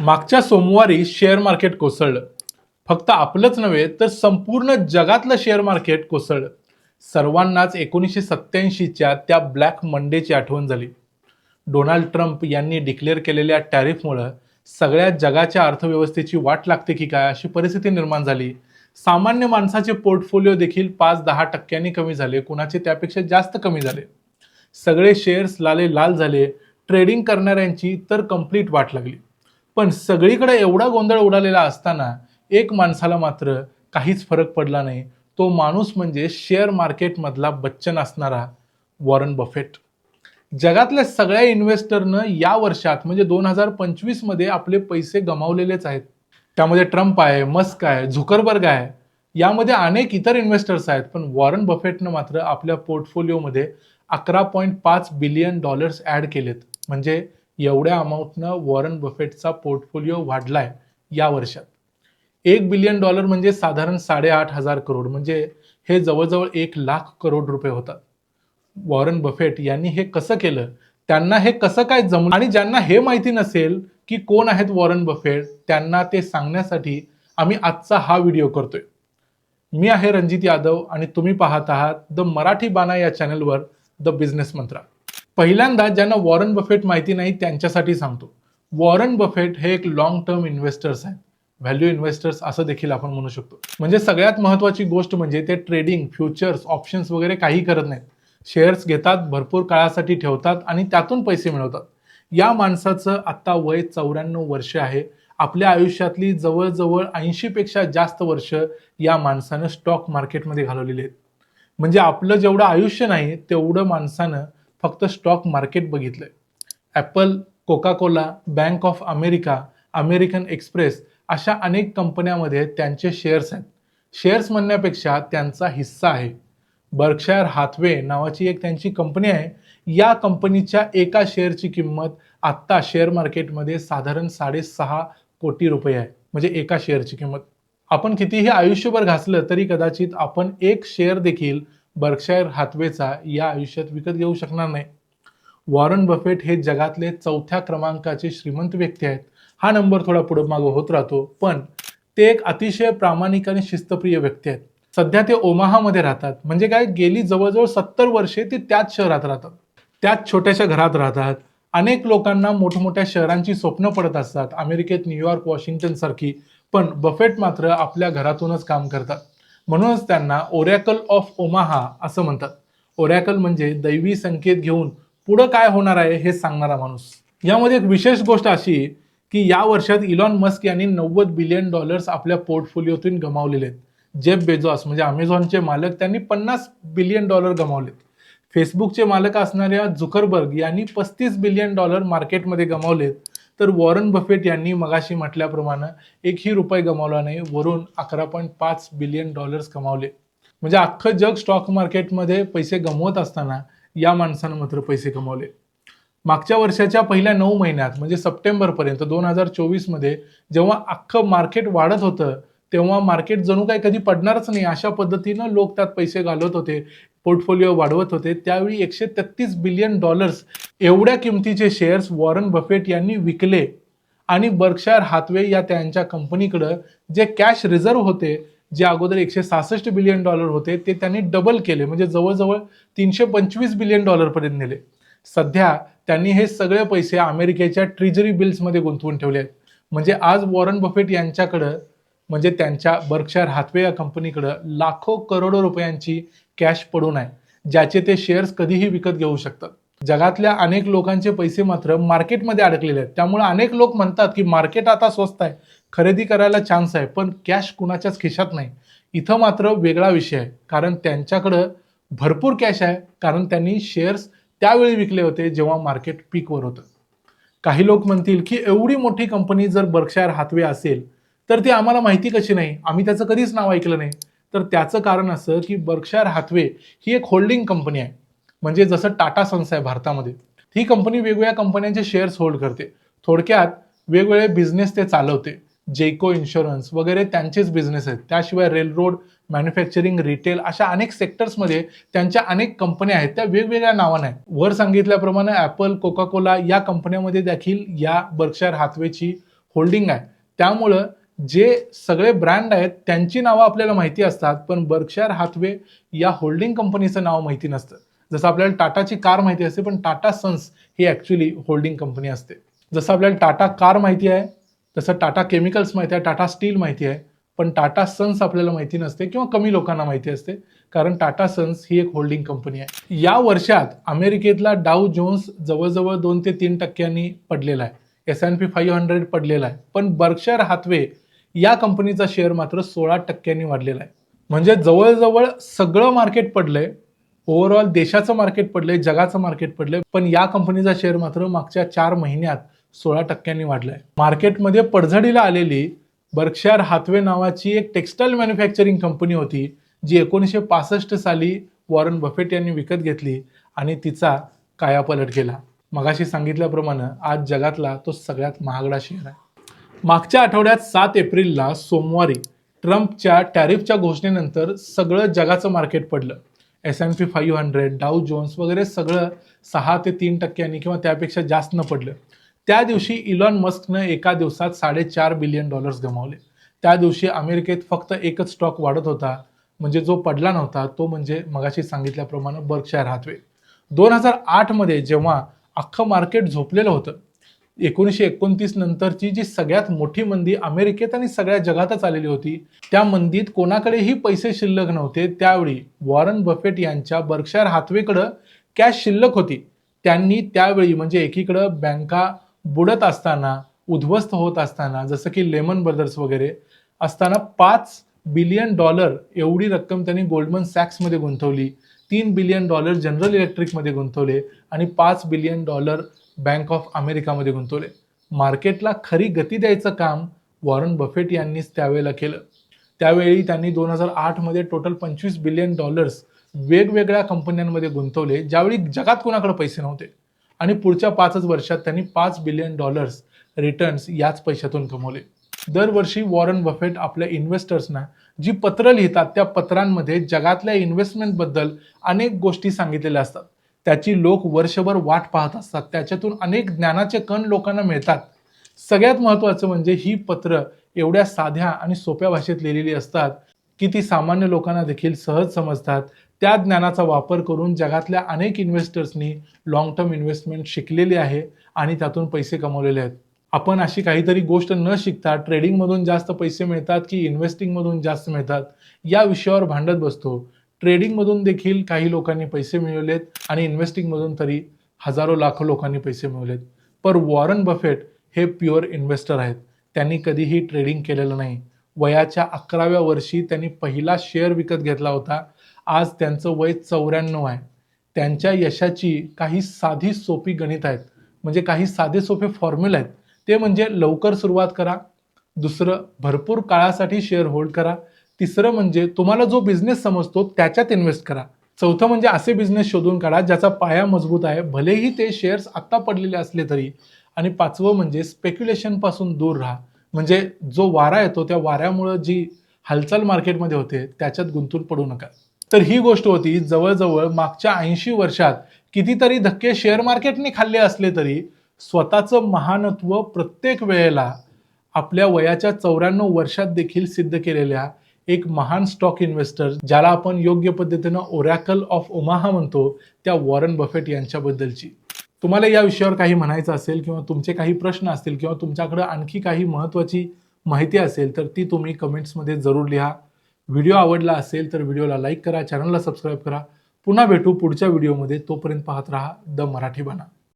मागच्या सोमवारी share market कोसळलं. फक्त आपलंच नव्हे तर संपूर्ण जगातलं शेअर मार्केट कोसळलं. सर्वांनाच एकोणीसशे सत्याऐंशीच्या त्या ब्लॅक मंडेची आठवण झाली. डोनाल्ड ट्रम्प यांनी डिक्लेअर केलेल्या टॅरिफमुळं सगळ्या जगाच्या अर्थव्यवस्थेची वाट लागते की काय अशी परिस्थिती निर्माण झाली. सामान्य माणसाचे पोर्टफोलिओ देखील पाच दहा टक्क्यांनी कमी झाले कुणाचे त्यापेक्षा जास्त कमी झाले. सगळे शेअर्स लाले लाल झाले ट्रेडिंग करणाऱ्यांची तर कंप्लीट वाट लागली. पण सगळीकडे एवढा गोंधळ उडालेला असताना एक माणसाला मात्र काहीच फरक पडला नाही. तो माणूस म्हणजे शेअर मार्केटमधला बच्चन असणारा वॉरन बफेट. जगातल्या सगळ्या इन्व्हेस्टरनं या वर्षात म्हणजे दोन हजार पंचवीसमध्ये आपले पैसे गमावलेलेच आहेत. त्यामध्ये ट्रम्प आहे मस्क आहे झुकरबर्ग आहे. यामध्ये अनेक इतर इन्व्हेस्टर्स आहेत पण वॉरन बफेटनं मात्र आपल्या पोर्टफोलिओमध्ये अकरा पॉईंट पाच बिलियन डॉलर्स ॲड केलेत. म्हणजे एवढ्या अमाऊंटनं वॉरन बफेटचा पोर्टफोलिओ वाढलाय या वर्षात. एक बिलियन डॉलर म्हणजे साधारण साडेआठ हजार करोड म्हणजे हे जवळजवळ एक लाख करोड रुपये होतात. वॉरन बफेट यांनी हे कसं केलं? त्यांना हे कसं काय जमलं? आणि ज्यांना हे माहिती नसेल की कोण आहेत वॉरन बफेट त्यांना ते सांगण्यासाठी आम्ही आजचा हा व्हिडिओ करतोय. मी आहे रणजित यादव आणि तुम्ही पाहत आहात द मराठी बाणा या चॅनलवर द बिझनेस मंत्रा पहिल्यांदा ज्यांना वॉरन बफेट माहिती नाही त्यांच्यासाठी सांगतो. वॉरन बफेट हे एक लॉंग टर्म इन्व्हेस्टर्स आहेत. व्हॅल्यू इन्व्हेस्टर्स असं देखील आपण म्हणू शकतो. म्हणजे सगळ्यात महत्त्वाची गोष्ट म्हणजे ते ट्रेडिंग फ्युचर्स ऑप्शन्स वगैरे काही करत नाहीत. शेअर्स घेतात भरपूर काळासाठी ठेवतात आणि त्यातून पैसे मिळवतात. या माणसाचं आत्ता वय चौऱ्याण्णव वर्ष आहे. आपल्या आयुष्यातली जवळजवळ ऐंशीपेक्षा जास्त वर्ष या माणसानं स्टॉक मार्केटमध्ये घालवलेली आहेत. म्हणजे आपलं जेवढं आयुष्य नाही तेवढं माणसानं फक्त स्टॉक मार्केट बघितलंय. Apple Coca Cola Bank of America American Express अशा अनेक कंपन्यामध्ये त्यांचे शेअर्स आहेत. शेअर्स म्हणण्यापेक्षा त्यांचा हिस्सा आहे. बर्कशायर हाथवे नावाची एक त्यांची कंपनी आहे. या कंपनीच्या एका शेअरची किंमत आत्ता शेअर मार्केटमध्ये साधारण साडेसहा कोटी रुपये आहे. म्हणजे एका शेअरची किंमत. आपण कितीही आयुष्यभर घासलं तरी कदाचित आपण एक शेअर देखील बर्कशायर हातवेचा या आयुष्यात विकत घेऊ शकणार नाही. वॉरन बफेट हे जगातले चौथ्या क्रमांकाचे श्रीमंत व्यक्ती आहेत. हा नंबर थोडा पुढे मागं होत राहतो पण ते एक अतिशय प्रामाणिक आणि शिस्तप्रिय व्यक्ती आहेत. सध्या ते ओमाहामध्ये राहतात. म्हणजे काय? गेली जवळजवळ सत्तर वर्षे ते त्याच शहरात राहतात. त्याच छोट्याशा घरात राहतात. अनेक लोकांना मोठमोठ्या शहरांची स्वप्न पडत असतात. अमेरिकेत न्यूयॉर्क वॉशिंग्टन सारखी. पण बफेट मात्र आपल्या घरातूनच काम करतात. म्हणूनच त्यांना ओरॅकल ऑफ ओमाहा असं म्हणतात. ओरॅकल म्हणजे दैवी संकेत घेऊन पुढं काय होणार आहे हे सांगणारा माणूस. यामध्ये एक विशेष गोष्ट अशी की या वर्षात इलॉन मस्क यांनी नव्वद बिलियन डॉलर्स आपल्या पोर्टफोलिओतून गमावलेले आहेत. जेफ बेझॉस म्हणजे अमेझॉनचे मालक त्यांनी पन्नास बिलियन डॉलर गमावलेत. फेसबुकचे मालक असणाऱ्या झुकरबर्ग यांनी पस्तीस बिलियन डॉलर मार्केटमध्ये गमावलेत. तर वॉरन बफेट यांनी मगाशी म्हटल्याप्रमाणे एकही रुपये गमावला नाही वरून अकरा पॉईंट पाच बिलियन डॉलर्स कमावले म्हणजे अख्खं जग स्टॉक मार्केटमध्ये पैसे गमवत असताना या माणसानं मात्र पैसे कमावले मागच्या वर्षाच्या पहिल्या नऊ महिन्यात म्हणजे सप्टेंबरपर्यंत दोन हजार चोवीसमध्ये जेव्हा अख्खं मार्केट वाढत होतं तेव्हा मार्केट जणू काही कधी पडणारच नाही. अशा पद्धतीनं लोक त्यात पैसे घालवत होते पोर्टफोलिओ वाढवत होते. त्यावेळी एकशे तेहतीस बिलियन डॉलर्स एवढ्या किमतीचे शेअर्स वॉरन बफेट यांनी विकले आणि बर्कशायर हातवे या त्यांच्या कंपनीकडं जे कॅश रिझर्व्ह होते जे अगोदर एकशे सहासष्ट बिलियन डॉलर होते ते त्यांनी डबल केले. म्हणजे जवळजवळ तीनशे पंचवीस बिलियन डॉलरपर्यंत नेले. सध्या त्यांनी हे सगळे पैसे अमेरिकेच्या ट्रिजरी बिल्समध्ये गुंतवून ठेवले आहेत. म्हणजे आज वॉरन बफेट यांच्याकडं म्हणजे त्यांच्या बर्कशायर हातवे या कंपनीकडं लाखो करोडो रुपयांची कॅश पडून आहे ज्याचे ते शेअर्स कधीही विकत घेऊ शकतात. जगातल्या अनेक लोकांचे पैसे मात्र मार्केटमध्ये अडकलेले आहेत. त्यामुळे अनेक लोक म्हणतात की मार्केट आता स्वस्त आहे. खरेदी करायला चान्स आहे पण कॅश कुणाच्याच खिशात नाही. इथं मात्र वेगळा विषय आहे. कारण त्यांच्याकडं भरपूर कॅश आहे. कारण त्यांनी शेअर्स त्यावेळी विकले होते जेव्हा मार्केट पीकवर होतं. काही लोक म्हणतील की एवढी मोठी कंपनी जर बर्कशायर हातवे असेल तर ती आम्हाला माहिती कशी नाही? आम्ही त्याचं कधीच नाव ऐकलं नाही. तर त्याचं कारण असं की बर्कशायर हातवे ही एक होल्डिंग कंपनी आहे. म्हणजे जसं टाटा सन्स आहे भारतामध्ये ही कंपनी वेगवेगळ्या कंपन्यांचे शेअर्स होल्ड करते. थोडक्यात वेगवेगळे बिझनेस ते चालवते. जेको इन्शुरन्स वगैरे त्यांचेच बिझनेस आहेत. त्याशिवाय रेलरोड मॅन्युफॅक्चरिंग रिटेल अशा अनेक सेक्टर्समध्ये त्यांच्या अनेक कंपन्या आहेत. त्या वेगवेगळ्या नावाने आहेत. वर सांगितल्याप्रमाणे ॲपल कोका कोला या कंपन्यामध्ये देखील या बर्कशायर हातवेची होल्डिंग आहे. त्यामुळं जे सगळे ब्रँड आहेत त्यांची नावं आपल्याला माहिती असतात पण बर्कशायर हातवे या होल्डिंग कंपनीचं नाव माहिती नसतं. जसं आपल्याला टाटाची कार माहिती असते पण टाटा सन्स ही ॲक्च्युली होल्डिंग कंपनी असते. जसं आपल्याला टाटा कार माहिती आहे तसं टाटा केमिकल्स माहिती आहे टाटा स्टील माहिती आहे पण टाटा सन्स आपल्याला माहिती नसते किंवा कमी लोकांना माहिती असते कारण टाटा सन्स ही एक होल्डिंग कंपनी आहे. या वर्षात अमेरिकेतला डाऊ जोन्स जवळजवळ दोन ते तीन टक्क्यांनी पडलेला आहे. S N P five hundred पडलेला आहे. पण बर्कशायर हातवे या कंपनीचा शेअर मात्र सोळा टक्क्यांनी वाढलेला आहे. म्हणजे जवळजवळ सगळं मार्केट पडलंय ओव्हरऑल देशाचं मार्केट पडलंय जगाचं मार्केट पडलंय पण या कंपनीचा शेअर मात्र मागच्या चार महिन्यात सोळा टक्क्यांनी वाढलाय. मार्केटमध्ये पडझडीला आलेली बर्कशायर हाथवे नावाची एक टेक्स्टाईल मॅन्युफॅक्चरिंग कंपनी होती जी एकोणीसशे पासष्ट साली वॉरन बफेट यांनी विकत घेतली आणि तिचा कायापलट केला. मगाशी सांगितल्याप्रमाणे आज जगातला तो सगळ्यात महागडा शेअर आहे. मागच्या आठवड्यात सात एप्रिलला सोमवारी ट्रम्पच्या टॅरिफच्या घोषणेनंतर सगळं जगाचं मार्केट पडलं. S N P five hundred Dow Jones वगैरे सगळं सहा ते तीन टक्क्यांनी किंवा त्यापेक्षा जास्त न पडलं. त्या दिवशी इलॉन मस्कनं एका दिवसात साडेचार बिलियन डॉलर्स गमावले. त्या दिवशी अमेरिकेत फक्त एकच स्टॉक वाढत होता म्हणजे जो पडला नव्हता तो म्हणजे मगाशी सांगितल्याप्रमाणे बर्कशायर हातवे दोन हजार आठमध्ये जेव्हा अख्खं मार्केट झोपलेलं होतं एकोणीसशे एकोणतीस नंतरची जी सगळ्यात मोठी मंदी अमेरिकेत आणि सगळ्या जगातच आलेली होती त्या मंदीत कोणाकडेही पैसे शिल्लक नव्हते. त्यावेळी वॉरन बफेट यांच्या बर्कशायर हातवेकडं कॅश शिल्लक होती. त्यांनी त्यावेळी म्हणजे एकीकडं बँका बुडत असताना उद्ध्वस्त होत असताना जसं की लेमन ब्रदर्स वगैरे असताना पाच बिलियन डॉलर एवढी रक्कम त्यांनी गोल्डमन सॅक्समध्ये गुंतवली. तीन बिलियन डॉलर जनरल इलेक्ट्रिकमध्ये गुंतवले आणि पाच बिलियन डॉलर बँक ऑफ अमेरिकामध्ये गुंतवले. मार्केटला खरी गती द्यायचं काम वॉरन बफेट यांनीच त्यावेळेला केलं. त्यावेळी त्यांनी दोन हजार आठमध्ये टोटल पंचवीस बिलियन डॉलर्स वेगवेगळ्या कंपन्यांमध्ये गुंतवले ज्यावेळी जगात कोणाकडे पैसे नव्हते. आणि पुढच्या पाचच वर्षात त्यांनी पाच बिलियन डॉलर्स रिटर्न्स याच पैशातून कमवले. दरवर्षी वॉरन बफेट आपल्या इन्व्हेस्टर्सना जी पत्र लिहितात त्या पत्रांमध्ये जगातल्या इन्व्हेस्टमेंटबद्दल अनेक गोष्टी सांगितलेल्या असतात. त्याची लोक वर्षभर वाट पाहत असतात. त्याच्यातून अनेक ज्ञानाचे कण लोकांना मिळतात. सगळ्यात महत्त्वाचं म्हणजे ही पत्र एवढ्या साध्या आणि सोप्या भाषेत लिहिलेली असतात की ती सामान्य लोकांना देखील सहज समजतात. त्या ज्ञानाचा वापर करून जगातल्या अनेक इन्व्हेस्टर्सनी लॉंग टर्म इन्व्हेस्टमेंट शिकलेली आहे आणि त्यातून पैसे कमवलेले आहेत. आपण अशी काहीतरी गोष्ट न शिकता ट्रेडिंगमधून जास्त पैसे मिळतात की इन्व्हेस्टिंगमधून जास्त मिळतात या विषयावर भांडत बसतो. ट्रेडिंगमधून देखील काही लोकांनी पैसे मिळवलेत आणि इन्व्हेस्टिंगमधून तरी हजारो लाखो लोकांनी पैसे मिळवलेत. पर वॉरन बफेट हे प्युअर इन्व्हेस्टर आहेत. त्यांनी कधीही ट्रेडिंग केलेलं नाही. वयाच्या अकराव्या वर्षी त्यांनी पहिला शेअर विकत घेतला होता. आज त्यांचं वय चौऱ्याण्णव आहे. त्यांच्या यशाची काही साधी सोपी गणित आहेत. म्हणजे काही साधे सोपे फॉर्म्युला आहेत. ते म्हणजे लवकर सुरुवात करा. दुसरं भरपूर काळासाठी शेअर होल्ड करा. तिसरं म्हणजे तुम्हाला जो बिझनेस समजतो त्याच्यात इन्व्हेस्ट करा. चौथं म्हणजे असे बिझनेस शोधून काढा ज्याचा पाया मजबूत आहे. भलेही ते शेअर्स आत्ता पडलेले असले तरी. आणि पाचवं म्हणजे स्पेक्युलेशनपासून दूर राहा. म्हणजे जो वारा येतो त्या वाऱ्यामुळं जी हालचाल मार्केटमध्ये होते त्याच्यात गुंतून पडू नका. तर ही गोष्ट होती जवळजवळ मागच्या ऐंशी वर्षात कितीतरी धक्के शेअर मार्केटने खाल्ले असले तरी स्वतःचं महानत्व प्रत्येक वेळेला आपल्या वयाच्या चौऱ्याण्णव वर्षात देखील सिद्ध केलेल्या एक महान स्टॉक इन्व्हेस्टर ज्याला आपण योग्य पद्धतीनं ओरॅकल ऑफ ओमाहा म्हणतो त्या वॉरन बफेट यांच्याबद्दलची. तुम्हाला या विषयावर काही म्हणायचं असेल किंवा तुमचे काही प्रश्न असतील किंवा तुमच्याकडे आणखी काही महत्त्वाची माहिती असेल तर ती तुम्ही कमेंट्समध्ये जरूर लिहा. व्हिडिओ आवडला असेल तर व्हिडिओला लाईक करा चॅनलला सबस्क्राईब करा. पुन्हा भेटू पुढच्या व्हिडिओमध्ये. तोपर्यंत पाहत राहा द मराठी बाणा